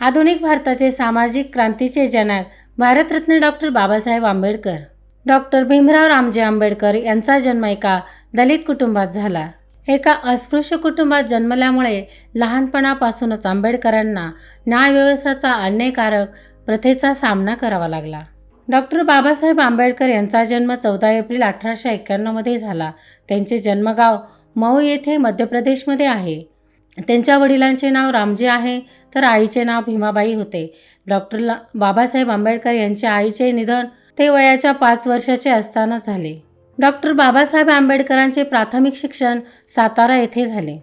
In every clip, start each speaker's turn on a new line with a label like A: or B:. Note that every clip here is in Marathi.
A: आधुनिक भारताचे सामाजिक क्रांतीचे जनक भारतरत्न डॉक्टर बाबासाहेब आंबेडकर. डॉक्टर भीमराव रामजी आंबेडकर यांचा जन्म एका दलित कुटुंबात झाला. एका अस्पृश्य कुटुंबात जन्मल्यामुळे लहानपणापासूनच आंबेडकरांना न्यायव्यवस्थेचा अन्यायकारक प्रथेचा सामना करावा लागला. डॉक्टर बाबासाहेब आंबेडकर यांचा जन्म चौदा एप्रिल अठराशे एक्क्याण्णवमध्ये झाला. त्यांचे जन्मगाव मऊ येथे मध्य प्रदेशमध्ये आहे. त्यांच्या वडिलांचे नाव रामजी आहे तर आईचे नाव भीमाबाई होते. डॉक्टर बाबासाहेब आंबेडकर यांच्या आईचे निधन ते वयाच्या पाच वर्षाचे असताना झाले. डॉक्टर बाबासाहेब आंबेडकरांचे प्राथमिक शिक्षण सातारा येथे झाले.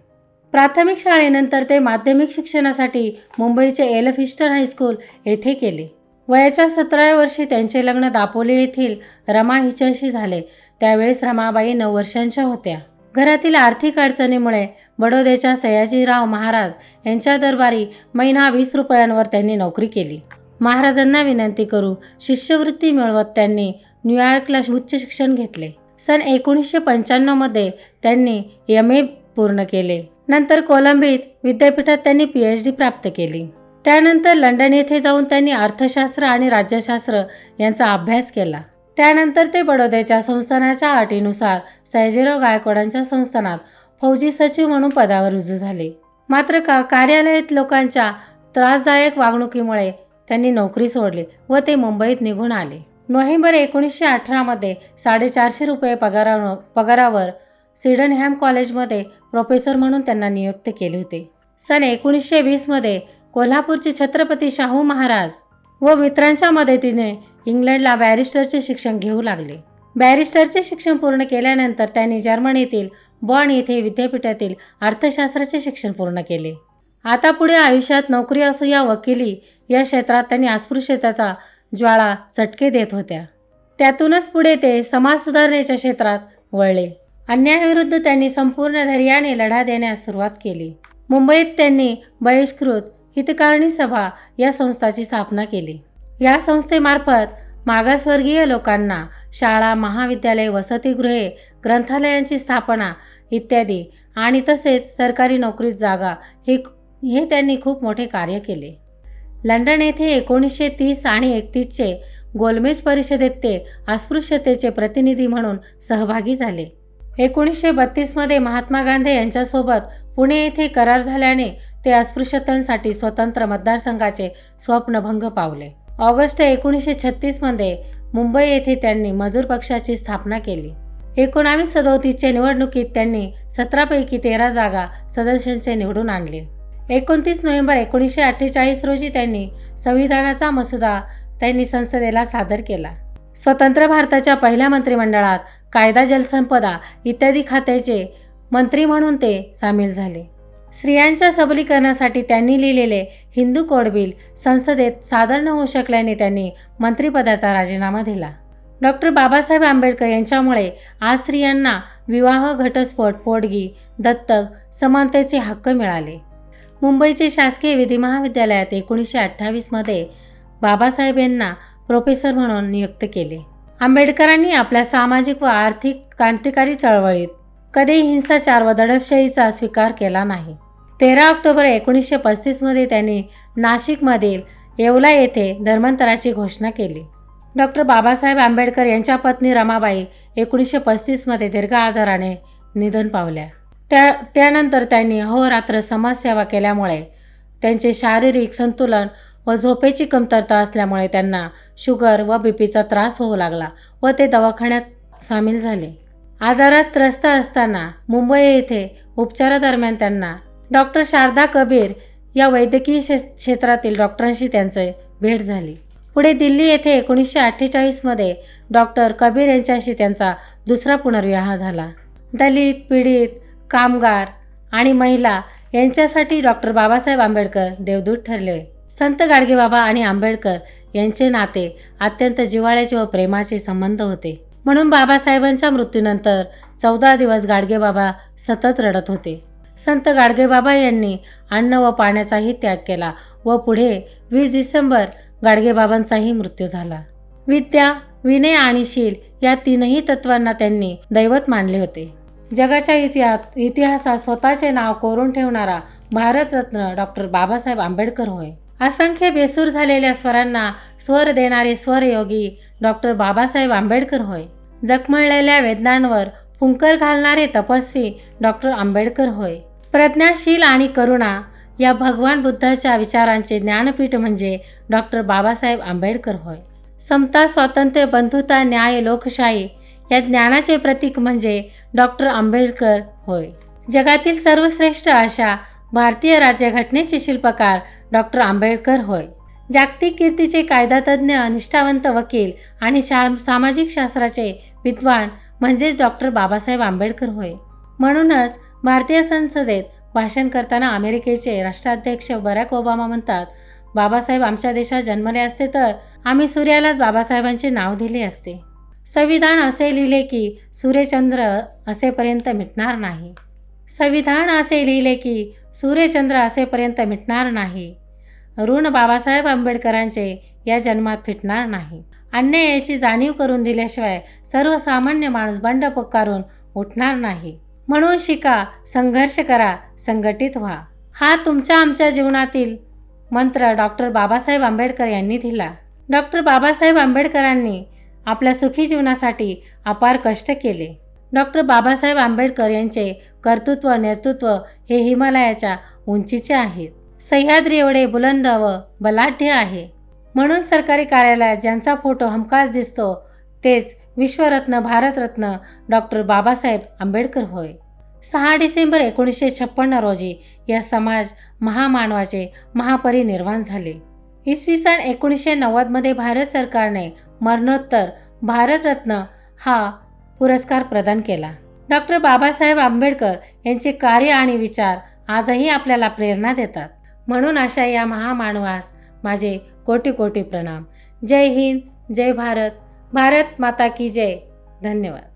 A: प्राथमिक शाळेनंतर ते माध्यमिक शिक्षणासाठी मुंबईचे एलफिस्टन हायस्कूल येथे केले. वयाच्या सतराव्या वर्षी त्यांचे लग्न दापोली येथील रमा हिच्याशी झाले. त्यावेळेस रमाबाई नऊ वर्षांच्या होत्या. घरातील आर्थिक अडचणीमुळे बडोद्याच्या सयाजीराव महाराज यांच्या दरबारी महिना वीस रुपयांवर त्यांनी नोकरी केली. महाराजांना विनंती करू शिष्यवृत्ती मिळवत त्यांनी न्यूयॉर्कला उच्च शिक्षण घेतले. सन एकोणीसशे पंच्याण्णवमध्ये त्यांनी एम ए पूर्ण केले. नंतर कोलंबित विद्यापीठात त्यांनी पी एच डी प्राप्त केली. त्यानंतर लंडन येथे जाऊन त्यांनी अर्थशास्त्र आणि राज्यशास्त्र यांचा अभ्यास केला. त्यानंतर ते बडोद्याच्या संस्थानाच्या अटीनुसार सयाजीराव गायकवाडांच्या संस्थानात फौजी सचिव म्हणून पदावर रुजू झाले. मात्र का कार्यालयात लोकांच्या त्रासदायक वागणुकीमुळे त्यांनी नोकरी सोडली व ते मुंबईत निघून आले. नोव्हेंबर एकोणीसशे अठरामध्ये साडेचारशे रुपये पगारा पगारावर सिडनहॅम कॉलेजमध्ये प्रोफेसर म्हणून त्यांना नियुक्त केले होते. सन एकोणीसशे वीसमध्ये कोल्हापूरचे छत्रपती शाहू महाराज व मित्रांच्या मदतीने इंग्लंडला बॅरिस्टरचे शिक्षण घेऊ लागले. बॅरिस्टरचे शिक्षण पूर्ण केल्यानंतर त्यांनी जर्मनीतील बॉन येथे विद्यापीठातील अर्थशास्त्राचे शिक्षण पूर्ण केले. आता पुढे आयुष्यात नोकरी असो या वकिली या क्षेत्रात त्यांनी अस्पृश्यतेचा ज्वाळा चटके देत होत्या. त्यातूनच पुढे ते समाज सुधारणेच्या क्षेत्रात वळले. अन्यायाविरुद्ध त्यांनी संपूर्ण धैर्याने लढा देण्यास सुरुवात केली. मुंबईत त्यांनी बहिष्कृत हितकारणी सभा या संस्थाची स्थापना केली. या संस्थेमार्फत मागासवर्गीय लोकांना शाळा महाविद्यालय वसतिगृहे ग्रंथालयांची स्थापना इत्यादी आणि तसेच सरकारी नोकरीत जागा हे हे त्यांनी खूप मोठे कार्य केले. लंडन येथे एकोणीसशे तीस आणि एकतीसचे गोलमेज परिषदेत ते अस्पृश्यतेचे प्रतिनिधी म्हणून सहभागी झाले. एकोणीसशे बत्तीसमध्ये महात्मा गांधी यांच्यासोबत पुणे येथे करार झाल्याने ते अस्पृश्यतांसाठी स्वतंत्र मतदारसंघाचे स्वप्नभंग पावले. ऑगस्ट एकोणीसशे छत्तीसमध्ये मुंबई येथे त्यांनी मजूर पक्षाची स्थापना केली. एकोणावीस सदोतीसच्या निवडणुकीत त्यांनी सतरापैकी तेरा जागा सदस्यांचे निवडून आणले. एकोणतीस नोव्हेंबर एकोणीसशे अठ्ठेचाळीस रोजी त्यांनी संविधानाचा मसुदा त्यांनी संसदेला सादर केला. स्वतंत्र भारताच्या पहिल्या मंत्रिमंडळात कायदा जलसंपदा इत्यादी खात्याचे मंत्री म्हणून ते सामील झाले. स्त्रियांच्या सबलीकरणासाठी त्यांनी लिहिलेले हिंदू कोड बिल संसदेत सादर न होऊ शकल्याने त्यांनी मंत्रिपदाचा राजीनामा दिला. डॉक्टर बाबासाहेब आंबेडकर यांच्यामुळे आज स्त्रियांना विवाह घटस्फोट पोटगी दत्तक समानतेचे हक्क मिळाले. मुंबईचे शासकीय विधी महाविद्यालयात एकोणीसशे अठ्ठावीसमध्ये बाबासाहेब यांना प्रोफेसर म्हणून नियुक्त केले. आंबेडकरांनी आपल्या सामाजिक व आर्थिक क्रांतिकारी चळवळीत कधीही हिंसाचार व दडपशाहीचा स्वीकार केला नाही. तेरा ऑक्टोबर एकोणीसशे पस्तीसमध्ये त्यांनी नाशिकमधील येवला येथे धर्मांतराची घोषणा केली. डॉक्टर बाबासाहेब आंबेडकर यांच्या पत्नी रमाबाई एकोणीसशे पस्तीसमध्ये दीर्घ आजाराने निधन पावल्या. त्या त्यानंतर त्यांनी अहोरात्र समाजसेवा केल्यामुळे त्यांचे शारीरिक संतुलन व झोपेची कमतरता असल्यामुळे त्यांना शुगर व बीपीचा त्रास होऊ लागला व ते दवाखान्यात सामील झाले. आजारात त्रस्त असताना मुंबई येथे उपचारादरम्यान त्यांना डॉक्टर शारदा कबीर या वैद्यकीय क्षेत्रातील डॉक्टरांशी त्यांचे भेट झाली. पुढे दिल्ली येथे एकोणीसशे अठ्ठेचाळीसमध्ये डॉक्टर कबीर यांच्याशी त्यांचा दुसरा पुनर्विवाह झाला. दलित पीडित कामगार आणि महिला यांच्यासाठी डॉक्टर बाबासाहेब आंबेडकर देवदूत ठरले. संत गाडगेबाबा आणि आंबेडकर यांचे नाते अत्यंत जिव्हाळ्याचे व प्रेमाचे संबंध होते. म्हणून बाबासाहेबांच्या मृत्यूनंतर चौदा दिवस गाडगेबाबा सतत रडत होते. संत गाडगेबाबा यांनी अन्न व पाण्याचाही त्याग केला व पुढे वीस डिसेंबर गाडगेबाबांचाही मृत्यू झाला. विद्या विनय आणि शील या तीनही तत्वांना त्यांनी दैवत मानले होते. जगाच्या इतिहास इतिहासात स्वतःचे नाव कोरून ठेवणारा भारतरत्न डॉक्टर बाबासाहेब आंबेडकर होय. असंख्य बेसूर झालेल्या स्वरांना स्वर देणारे स्वरयोगी डॉक्टर बाबासाहेब आंबेडकर होय. जखमळलेल्या वेदनांवर फुंकर घालणारे तपस्वी डॉक्टर आंबेडकर होय. प्रज्ञाशील आणि करुणा या भगवान बुद्धाच्या विचारांचे ज्ञानपीठ म्हणजे डॉक्टर बाबासाहेब आंबेडकर होय. समता स्वातंत्र्य बंधुता न्याय लोकशाही या ज्ञानाचे प्रतीक म्हणजे डॉक्टर आंबेडकर होय. जगातील सर्वश्रेष्ठ अशा भारतीय राज्यघटनेचे शिल्पकार डॉक्टर आंबेडकर होय. जागतिक कीर्तीचे कायदातज्ञ निष्ठावंत वकील आणि शा सामाजिक शास्त्राचे विद्वान म्हणजेच डॉक्टर बाबासाहेब आंबेडकर होय. म्हणूनच भारतीय संसदेत भाषण करताना अमेरिकेचे राष्ट्राध्यक्ष बराक ओबामा म्हणतात बाबासाहेब आमच्या देशात जन्मले असते तर आम्ही सूर्यालाच बाबासाहेबांचे नाव दिले असते. संविधान असे लिहिले की सूर्यचंद्र असेपर्यंत मिटणार नाही. संविधान असे लिहिले की सूर्यचंद्र असेपर्यंत मिटणार नाही. ऋण बाबासाहेब आंबेडकरांचे या जन्मात फिटणार नाही. अन्यायाची जाणीव करून दिल्याशिवाय सर्वसामान्य माणूस बंड पकारून उठणार नाही. म्हणून शिका संघर्ष करा संघटित व्हा. हा तुमच्या आमच्या जीवनातील मंत्र डॉक्टर बाबासाहेब आंबेडकर यांनी दिला. डॉक्टर बाबासाहेब आंबेडकरांनी आपल्या सुखी जीवनासाठी अपार कष्ट केले. डॉक्टर बाबासाहेब आंबेडकर यांचे कर्तृत्व नेतृत्व हे हिमालयाच्या उंचीचे आहेत सह्याद्री एवढे बुलंद व बलाढ्य आहे. म्हणून सरकारी कार्यालयात ज्यांचा फोटो हमखास दिसतो तेच विश्वरत्न भारतरत्न डॉक्टर बाबासाहेब आंबेडकर होय. सहा डिसेंबर एकोणीसशे छप्पन्न रोजी या समाज महामानवाचे महापरिनिर्वाण झाले. इसवी सन एकोणीसशे नव्वदमध्ये भारत सरकारने मरणोत्तर भारतरत्न हा पुरस्कार प्रदान केला. डॉक्टर बाबासाहेब आंबेडकर यांचे कार्य आणि विचार आजही आपल्याला प्रेरणा देतात. म्हणून अशा या महामानवास माझे कोटी कोटी प्रणाम. जय हिंद जय भारत. भारत माता की जय. धन्यवाद.